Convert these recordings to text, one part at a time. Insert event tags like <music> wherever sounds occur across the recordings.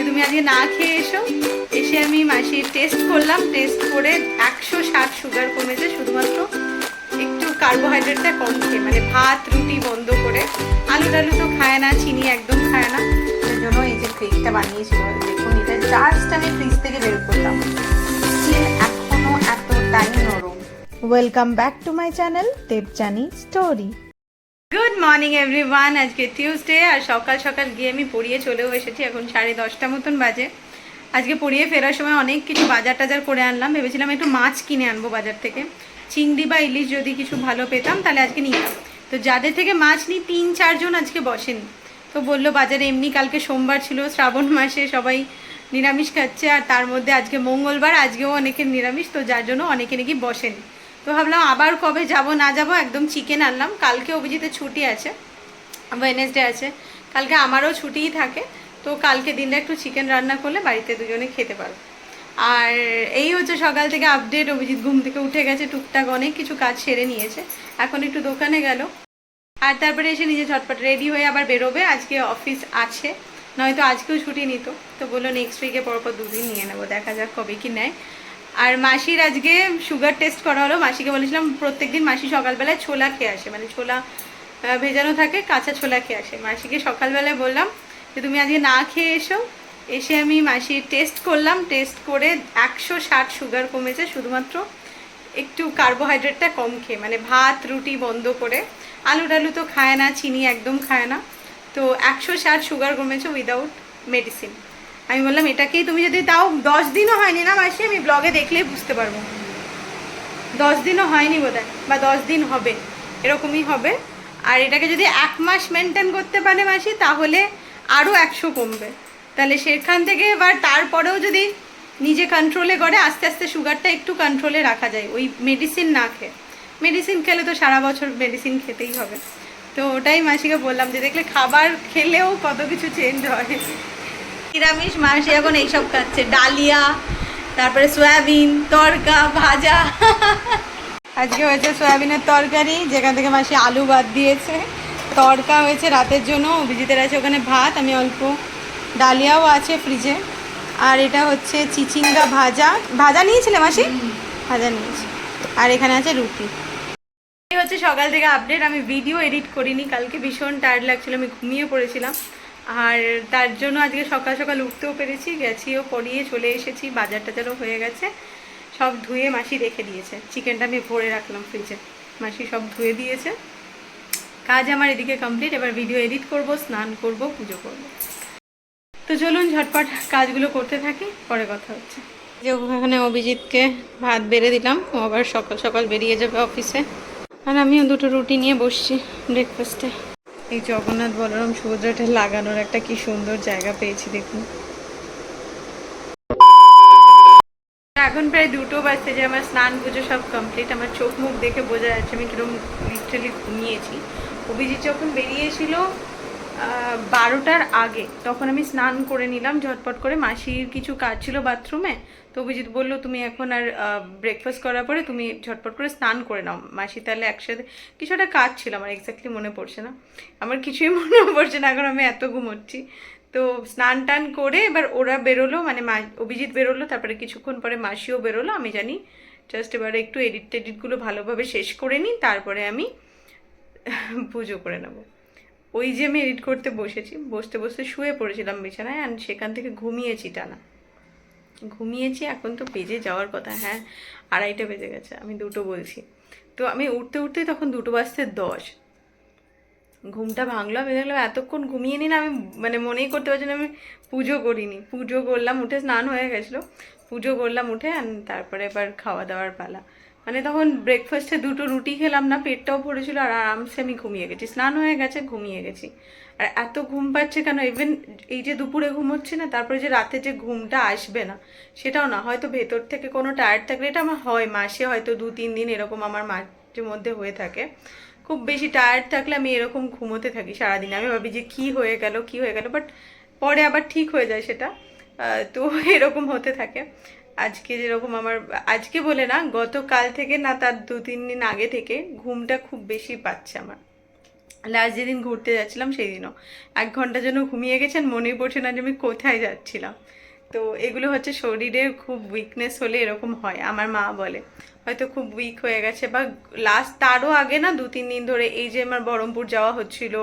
যে তুমি আজকে না খেয়ে এসো। এসে আমি মাসির টেস্ট করলাম টেস্ট করে একশো ষাট সুগার কমেছে, শুধুমাত্র একটু কার্বোহাইড্রেটটা কম খেয়ে মানে ভাত, রুটি বন্ধ করে। আলু টালু তো খায় না, চিনি একদম খায় না। সেই জন্য এই যে কেকটা বানিয়েছিল, দেখুন এটা জাস্ট আমি ফ্রিজ থেকে বের করলাম। Still এখনও এতটাই নরম। Welcome back to my channel Debjani story good morning everyone আজকে টিউসডে আর সকাল সকাল গিয়ে আমি পড়িয়ে চলেও এসেছি। এখন সাড়ে দশটা মতন বাজে। আজকে পড়িয়ে ফেরার সময় অনেক কিছু বাজার টাজার করে আনলাম। ভেবেছিলাম একটু মাছ কিনে আনব বাজার থেকে। চিংড়ি বা ইলিশ যদি কিছু ভালো পেতাম, তাহলে আজকে নিতাম তো যাদের থেকে মাছ নিই, তিন চারজন আজকে বসেন। তো বলল, বাজারে এমনি কালকে সোমবার ছিল, শ্রাবণ মাসে সবাই নিরামিষ খাচ্ছে, আর তার মধ্যে আজকে মঙ্গলবার, আজকেও অনেকের নিরামিষ, তো যার জন্য অনেকে নাকি বসেনি। তো ভাবলাম আবার কবে যাব, না যাব, একদম চিকেন আনলাম। কালকে অভিজিতের ছুটি আছে ওয়েনেসডে আছে। কালকে আমারও ছুটিই থাকে, তো কালকে দিনটা একটু চিকেন রান্না করলে বাড়িতে দুজনে খেতে পারব। আর এই হচ্ছে সকাল থেকে আপডেট অভিজিৎ ঘুম থেকে উঠে গেছে, টুকটাক অনেক কিছু কাজ সেরে নিয়েছে। এখন একটু দোকানে গেল। আর তারপরে এসে নিজে ঝটপট রেডি হয়ে আবার বেরোবে, আজকে অফিস আছে। নয়তো আজকেও ছুটি নিত, তো বলল নেক্সট উইকে পরপর দুদিন নিয়ে নেব, দেখা যাক কবে কি নেয়। আর মাসির আজকে সুগার টেস্ট করা হলো। মাসিকে বলেছিলাম প্রত্যেকদিন মাসি সকালবেলায় ছোলা খেয়ে আসে। মানে ছোলা ভেজানো থাকে, কাঁচা ছোলা খেয়ে আসে। মাসিকে সকালবেলায় বললাম যে, তুমি আজকে না খেয়ে এসো। এসে আমি মাসির টেস্ট করলাম। টেস্ট করে একশো ষাট সুগার কমেছে। শুধুমাত্র একটু কার্বোহাইড্রেটটা কম খেয়ে। মানে ভাত, রুটি বন্ধ করে। আলু টালু তো খায় না, চিনি একদম খায় না। তো একশো ষাট সুগার কমেছে উইদাউট মেডিসিন আমি বললাম, এটাকেই তুমি যদি তাও দশ দিনও হয়নি না মাসি, আমি ব্লগে দেখলেই বুঝতে পারব। দশ দিনও হয়নি বোধহয়, বা দশ দিন হবে, এরকমই হবে। আর এটাকে যদি এক মাস মেনটেন করতে পারে মাসি, তাহলে আরও একশো কমবে। তাহলে সেখান থেকে এবার তারপরেও যদি নিজে কন্ট্রোলে করে, আস্তে আস্তে সুগারটা একটু কন্ট্রোলে রাখা যায়, ওই মেডিসিন না খেয়ে। মেডিসিন খেলে তো সারা বছর মেডিসিন খেতেই হবে। তো ওটাই মাসিকে বললাম যে, দেখলে খাবার খেলেও কত কিছু চেঞ্জ হয়। নিরামিষ মাসি এখন এইসব খাচ্ছে। ডালিয়া তারপরে সয়াবিন তরকা ভাজা। আজকে হয়েছে সয়াবিনের তরকারি যেখান থেকে মাসি আলু বাদ দিয়েছে। তরকা হয়েছে রাতের জন্য অভিজিতের আছে ওখানে ভাত আমি অল্প। ডালিয়াও আছে ফ্রিজে। আর এটা হচ্ছে চিচিঙ্গা ভাজা। ভাজা নিয়েছিলে মাসি? ভাজা নিয়েছি। আর এখানে আছে রুটি। এই হচ্ছে সকাল থেকে আপডেট আমি ভিডিও এডিট করিনি কালকে ভীষণ টায়ার্ড লাগছিল আমি ঘুমিয়ে পড়েছিলাম। আর তার জন্য আজকে সকাল সকাল উঠতেও পেরেছি, গেছিও পরিয়ে চলে এসেছি বাজার টাজারও হয়ে গেছে। সব ধুয়ে মাসি রেখে দিয়েছে। চিকেনটা আমি ভরে রাখলাম ফ্রিজে মাসি সব ধুয়ে দিয়েছে। কাজ আমার এদিকে কমপ্লিট এবার ভিডিও এডিট করব, স্নান করব, পুজো করব। তো চলুন ঝটপট কাজগুলো করতে থাকি, পরে কথা হচ্ছে। যে ওখানে অভিজিৎকে ভাত বেড়ে দিলাম, ও আবার সকাল সকাল বেরিয়ে যাবে অফিসে আর আমিও দুটো রুটি নিয়ে বসছি ব্রেকফাস্টে এই জগন্নাথ বলরাম সমুদ্রটা লাগানোর একটা কি সুন্দর জায়গা পেয়েছি দেখুন। এখন প্রায় দুটো বাজতে যে আমার স্নান পুজো সব কমপ্লিট আমার চোখ মুখ দেখে বোঝা যাচ্ছে আমি কীরকম লিটারালি ঘুমিয়েছি। অভিজিৎ যখন বেরিয়েছিল বারোটার আগে। তখন আমি স্নান করে নিলাম, ঝটপট করে। মাসির কিছু কাজ ছিল বাথরুমে, তো অভিজিৎ বলল, তুমি এখন আর ব্রেকফাস্ট করার পরে তুমি ঝটপট করে স্নান করে নাও। মাসি তাহলে একসাথে কিছু একটা কাজ ছিল, আমার এক্স্যাক্টলি মনে পড়ছে না। আমার কিছুই <laughs> মনে পড়ছে না, এখন আমি এত ঘুমোচ্ছি। তো স্নান টান করে এবার ওরা বেরোলো মানে মা, অভিজিৎ বেরোলো, তারপরে কিছুক্ষণ পরে মাসিও বেরোলো। আমি জানি জাস্ট এবার একটু এডিট টেডিটগুলো ভালোভাবে শেষ করে নিই, তারপরে আমি <laughs> পুজো করে নেব। ওই যে আমি এডিট করতে বসেছি, বসতে বসতে শুয়ে পড়েছিলাম বিছানায় অ্যান্ড সেখান থেকে ঘুমিয়েছি টানা। ঘুমিয়েছি, এখন তো বেজে যাওয়ার কথা হ্যাঁ আড়াইটা বেজে গেছে, আমি দুটো বলছি। তো আমি উঠতে উঠতে তখন দুটো বাজতে দশ। ঘুমটা ভাঙলো, আমি দেখলাম এতক্ষণ ঘুমিয়ে নি না, আমি মানে মনেই করতে পারছি না, আমি পুজো করিনি। পুজো করলাম, উঠে স্নান হয়ে গেছিল। পুজো করলাম, উঠে তারপরে এবার খাওয়া দাওয়ার পালা। মানে তখন ব্রেকফাস্টে দুটো রুটি খেলাম না, পেটটাও ভরেছিল আর আরামসে আমি ঘুমিয়ে গেছি। স্নান হয়ে গেছে, ঘুমিয়ে গেছি। আর এত ঘুম পাচ্ছে কেন? ইভেন এই যে দুপুরে ঘুমোচ্ছি না, তারপরে যে রাতে যে ঘুমটা আসবে না, সেটাও না। হয়তো ভেতর থেকে কোনো টায়ার্ড থাকলে, এটা আমার হয় মাসে হয়তো দু, তিন দিন এরকম আমার মাঝে মধ্যে হয়ে থাকে। খুব বেশি টায়ার্ড থাকলে আমি এরকম ঘুমোতে থাকি সারাদিন। আমি ভাবি যে কি হয়ে গেল, কি হয়ে গেল বাট পরে আবার ঠিক হয়ে যায় সেটা। তো এরকম হতে থাকে। আজকে যেরকম আমার, আজকে বলে না, গতকাল থেকে না তার দু তিন দিন আগে থেকে ঘুমটা খুব বেশি পাচ্ছে আমার। লাস্ট যেদিন ঘুরতে যাচ্ছিলাম সেই দিনও এক ঘণ্টার জন্য ঘুমিয়ে গেছেন মনেই পড়ছে না যে আমি কোথায় যাচ্ছিলাম। তো এগুলো হচ্ছে শরীরে খুব উইকনেস হলে এরকম হয়, আমার মা বলে। হয়তো খুব উইক হয়ে গেছে বা লাস্ট তারও আগে না দু তিন দিন ধরে এই যে আমার বহরমপুর যাওয়া হচ্ছিল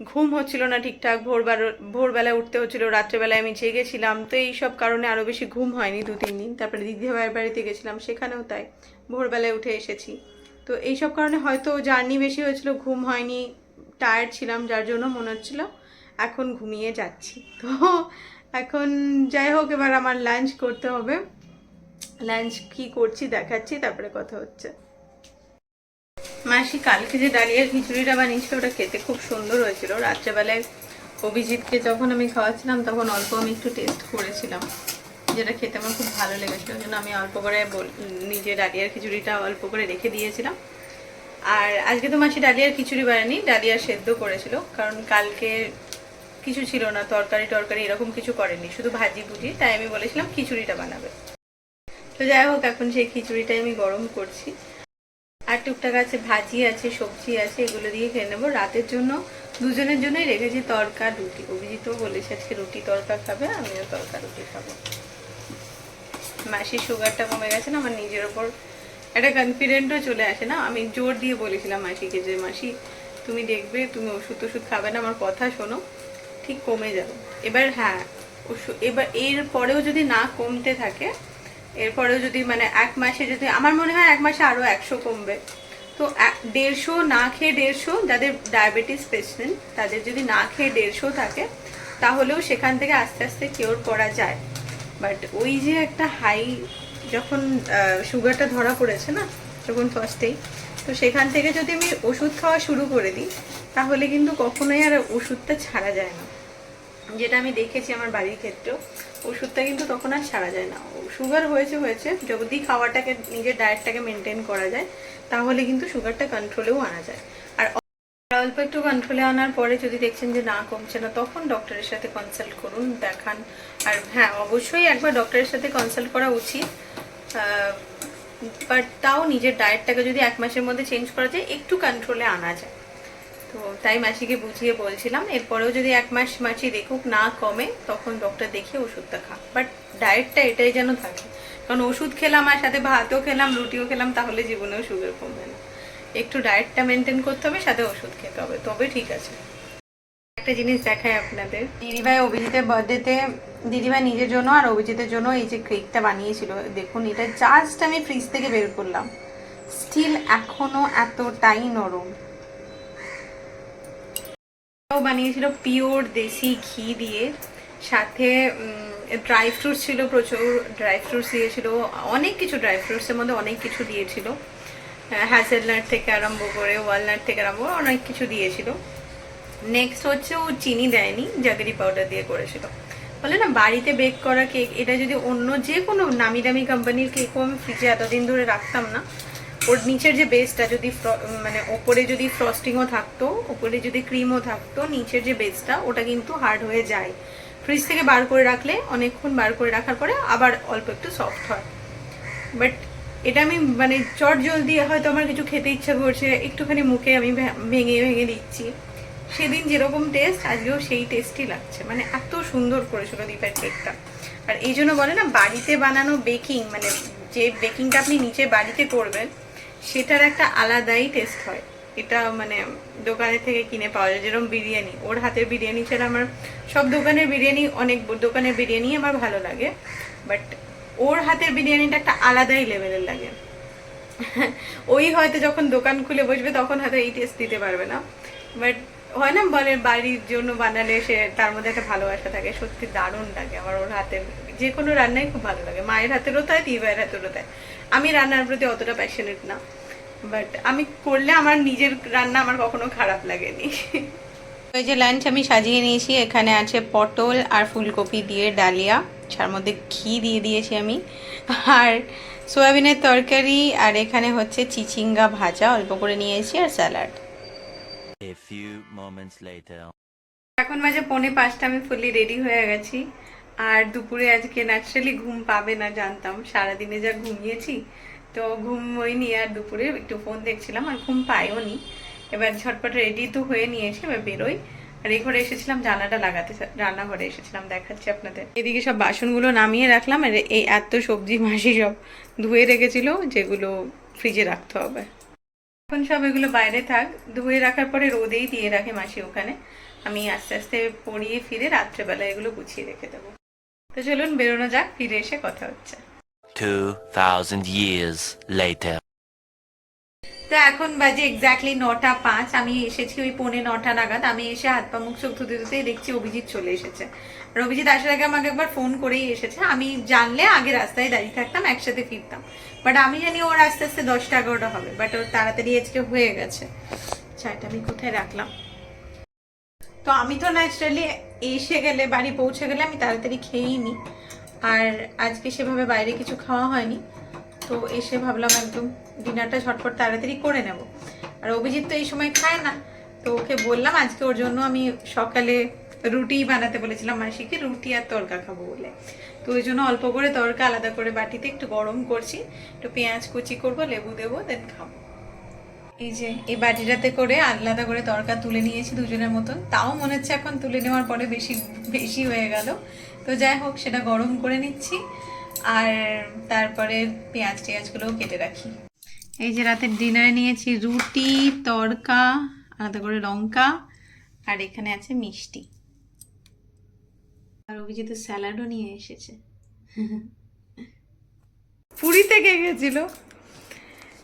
ঘুম হচ্ছিল না ঠিকঠাক, ভোরবার ভোরবেলায় উঠতে হচ্ছিল, রাত্রেবেলায় আমি জেগেছিলাম তো এই সব কারণে আরও বেশি ঘুম হয়নি দু, তিন দিন। তারপরে দিদি ভাইয়ের বাড়িতে গেছিলাম, সেখানেও তাই, ভোরবেলায় উঠে এসেছি। তো এই সব কারণে হয়তো জার্নি বেশি হয়েছিল, ঘুম হয়নি টায়ার্ড ছিলাম, যার জন্য মনে হচ্ছিল এখন ঘুমিয়ে যাচ্ছি। তো এখন যাই হোক, এবার আমার লাঞ্চ করতে হবে। লাঞ্চ কি করছি দেখাচ্ছি, তারপরে কথা হচ্ছে। মাসি কালকে যে ডালিয়ার খিচুড়িটা বানিয়েছিল ওটা খেতে খুব সুন্দর হয়েছিল। রাত্রেবেলায় অভিজিৎকে যখন আমি খাওয়াচ্ছিলাম, তখন অল্প আমি একটু টেস্ট করেছিলাম, যেটা খেতে আমার খুব ভালো লেগেছিল। জন্য আমি অল্প করে নিজে ডালিয়ার খিচুড়িটা অল্প করে রেখে দিয়েছিলাম। আর আজকে তো মাসি ডালিয়ার খিচুড়ি বানানি ডালিয়া সেদ্ধ করেছিল, কারণ কালকে কিছু ছিল না, তরকারি টরকারি এরকম কিছু করেনি, শুধু ভাজি ভুজি, তাই আমি বলেছিলাম খিচুড়িটা বানাবে। তো যাই হোক, এখন সেই খিচুড়িটাই আমি গরম করছি। আর টুকটাক আছে, ভাজি আছে, সবজি আছে, এগুলো দিয়ে খেয়ে নেব। রাতের জন্য, দুজনের জন্যই রেখেছি তরকা, রুটি। অভিজিৎও বলেছে আজকে রুটি তরকা খাবে, আমিও তরকা, রুটি খাব। মাসির সুগারটা কমে গেছে না, আমার নিজের ওপর একটা কনফিডেন্টও চলে আসে না। আমি জোর দিয়ে বলেছিলাম মাসিকে যে, মাসি, তুমি দেখবে, তুমি ওষুধ টষুধ খাবে না, আমার কথা শোনো, ঠিক কমে যাবে। এবার হ্যাঁ ওষুধ এবার এর পরেও যদি না কমতে থাকে এরপরেও যদি মানে এক মাসে যদি, আমার মনে হয় এক মাসে আরও একশো কমবে। তো দেড়শো না খেয়ে দেড়শো যাদের ডায়াবেটিস পেশেন্ট, তাদের যদি না খেয়ে দেড়শো থাকে, তাহলেও সেখান থেকে আস্তে আস্তে কিওর করা যায়। বাট ওই যে একটা হাই যখন সুগারটা ধরা পড়েছে না, যখন ফার্স্টেই তো সেখান থেকে যদি আমি ওষুধ খাওয়া শুরু করে দিই, তাহলে কিন্তু কখনোই আর ওষুধটা ছাড়া যায় না। যেটা আমি দেখেছি আমার বাড়ির ক্ষেত্রেও, ওষুধটা কিন্তু তখন আর ছাড়া যায় না। সুগার হয়েছে হয়েছে। যদি খাওয়াটাকে, নিজের ডায়েটটাকে মেনটেন করা যায়, তাহলে কিন্তু সুগারটা কন্ট্রোলেও আনা যায়। আর অল্প একটু কন্ট্রোলে আনার পরে যদি দেখছেন যে না কমছে না, তখন ডক্টরের সাথে কনসাল্ট করুন, দেখান। আর হ্যাঁ অবশ্যই একবার ডক্টরের সাথে কনসাল্ট করা উচিত। বাট তাও নিজের ডায়েটটাকে যদি এক মাসের মধ্যে চেঞ্জ করা যায়, একটু কন্ট্রোলে আনা যায়। তো তাই মাসিকে বুঝিয়ে বলছিলাম, এরপরেও যদি এক মাস মাসি দেখুক না কমে, তখন ডক্টর দেখিয়ে ওষুধটা খা। বাট ডায়েটটা এটাই যেন থাকে। কারণ ওষুধ খেলাম আর সাথে ভাতও খেলাম, রুটিও খেলাম, তাহলে জীবনেও সুগার কমবে না। একটু ডায়েটটা মেনটেন করতে হবে, সাথে ওষুধ খেতে হবে, তবে ঠিক আছে। একটা জিনিস দেখায় আপনাদের। দিদিভাই অভিজিতের বার্থডেতে দিদিভাই নিজের জন্য আর অভিজিতের জন্য এই যে কেকটা বানিয়েছিল, দেখুন, এটা জাস্ট আমি ফ্রিজ থেকে বের করলাম। স্টিল এখনও এতটাই নরম। ও বানিয়েছিল পিওর দেশি ঘি দিয়ে। সাথে ড্রাই ফ্রুটস ছিল প্রচুর ড্রাই ফ্রুটস দিয়েছিল, অনেক কিছু ড্রাই ফ্রুটসের মধ্যে অনেক কিছু দিয়েছিল। হ্যাজেলনাট থেকে আরম্ভ করে ওয়ালনাট থেকে আরম্ভ করে অনেক কিছু দিয়েছিল। নেক্সট হচ্ছে ও চিনি দেয়নি জাগরি পাউডার দিয়ে করেছিল। বলে না, বাড়িতে বেক করা কেক এটা যদি অন্য যে কোনো নামি দামি কোম্পানির কেকও আমি ফ্রিজে এতদিন ধরে রাখতাম না। ওর নিচের যে বেসটা যদি মানে ওপরে যদি ফ্রস্টিংও থাকতো, ওপরে যদি ক্রিমও থাকতো, নিচের যে বেসটা ওটা কিন্তু হার্ড হয়ে যায়। ফ্রিজ থেকে বার করে রাখলে, অনেকক্ষণ বার করে রাখার পরে আবার অল্প একটু সফট হয়। বাট এটা আমি মানে চট জলদি হয়তো আমার কিছু খেতে ইচ্ছা করছে, একটুখানি মুখে আমি ভেঙে ভেঙে দিচ্ছি। সেদিন যেরকম টেস্ট আজকেও সেই টেস্টই লাগছে। মানে এত সুন্দর করেছিল দীপের কেকটা আর এই জন্য বলে না, বাড়িতে বানানো বেকিং মানে যে বেকিংটা আপনি নিচে বাড়িতে করবেন সেটার একটা আলাদাই টেস্ট হয়। এটা মানে দোকানের থেকে কিনে পাওয়া যায়, যেরকম বিরিয়ানি। ওর হাতের বিরিয়ানি ছাড়া আমার সব দোকানের বিরিয়ানি অনেক, দোকানের বিরিয়ানি আমার ভালো লাগে। বাট ওর হাতের বিরিয়ানিটা একটা আলাদাই লেভেলের লাগে। <laughs> ওই হয়তো যখন দোকান খুলে বসবে, তখন হয়তো এই টেস্ট দিতে পারবে না। বাট হয় না বলে, বাড়ির জন্য বানালে সে, তার মধ্যে একটা ভালোবাসা থাকে। সত্যি দারুণ লাগে আমার ওর হাতের যে কোনো রান্নাই খুব ভালো লাগে। মায়ের হাতেরও তাই দিদিভাইয়ের হাতেরও তাই। আমি রান্নার প্রতি অতটা প্যাশনেট না। বাট আমি করলে আমার নিজের রান্না আমার কখনো খারাপ লাগেনি। ওই যে লাঞ্চ আমি সাজিয়ে নিয়েছি এখানে আছে পটল আর ফুলকপি দিয়ে ডালিয়া। তার মধ্যে ঘি দিয়ে দিয়েছি আমি। আর সোয়াবিনের তরকারি আর এখানে হচ্ছে চিচিঙ্গা ভাজা অল্প করে নিয়েছি আর salad. A few moments later. এখন মাঝে পৌনে পাঁচটা আমি ফুলি রেডি হয়ে গেছি। আর দুপুরে আজকে ন্যাচারালি ঘুম পাবে না জানতাম। সারাদিনে যা ঘুমিয়েছি, তো ঘুম হয়নি আর দুপুরে একটু ফোন দেখছিলাম আর ঘুম পাইও নি। এবার ঝটপট রেডি তো হয়ে নিয়েছি, এবার বেরোই। আর এই ঘরে এসেছিলাম জানাটা লাগাতে রান্নাঘরে এসেছিলাম, দেখাচ্ছি আপনাদের। এদিকে সব বাসনগুলো নামিয়ে রাখলাম, আর এই এত সবজি মাসি সব ধুয়ে রেখেছিল, যেগুলো ফ্রিজে রাখতে হবে। এখন সব এগুলো বাইরে থাক, ধুয়ে রাখার পরে রোদেই দিয়ে রাখে মাসি ওখানে। আমি আস্তে আস্তে পরিয়ে ফিরে রাত্রেবেলা এগুলো গুছিয়ে রেখে দেবো। তো চলুন বেরোনো যাক ফিরে এসে কথা হচ্ছে। 2,000 years later. তো এখন বাজে এক্স্যাক্টলি নটা পাঁচ আমি এসেছি ওই পৌনে নটা নাগাদ আমি এসে হাত পা মুখ চোখ ধুতে ধুতেই দেখছি অভিজিৎ চলে এসেছে। আর অভিজিৎ আসার আগে আমাকে একবার ফোন করেই এসেছে আমি জানলে আগে রাস্তায় দাঁড়িয়ে থাকতাম একসাথে ফিরতাম। বাট আমি জানি ওর আস্তে আস্তে দশটা এগারোটা হবে বাট ওর তাড়াতাড়ি আজকে হয়ে গেছে। চাটা আমি কোথায় রাখলাম? তো আমি তো ন্যাচারালি এসে গেলে, বাড়ি পৌঁছে গেলে আমি তাড়াতাড়ি খেয়েই নিই আর আজকে সেভাবে বাইরে কিছু খাওয়া হয়নি। তো এসে ভাবলাম একদম ডিনারটা ঝটপট তাড়াতাড়ি করে নেব। আর অভিজিৎ তো এই সময় খায় না। তো ওকে বললাম আজকে ওর জন্য আমি সকালে রুটি বানাতে বলেছিলাম মাসিকে, রুটি আর তরকা খাব বলে। তো ওই জন্য অল্প করে তরকা, আলাদা করে বাটিতে একটু গরম করছি, একটু পেঁয়াজ কুচি করব, লেবু দেবো দেন খাব। এই যে এই বাটিটাতে করে আলাদা করে তরকা তুলে নিয়েছি দুজনের মতন। তাও মনে হচ্ছে এখন তুলে নেওয়ার পরে বেশি বেশি হয়ে গেল। তো যাই হোক সেটা গরম করে নিচ্ছি। আর তারপরে পেঁয়াজ টেয়াজগুলোও কেটে রাখি। এই যে রাতের ডিনারে নিয়েছি রুটি তরকা আলাদা করে লঙ্কা আর এখানে আছে মিষ্টি। আর অভিজিৎ স্যালাডও নিয়ে এসেছে। পুরী থেকে গেছিল।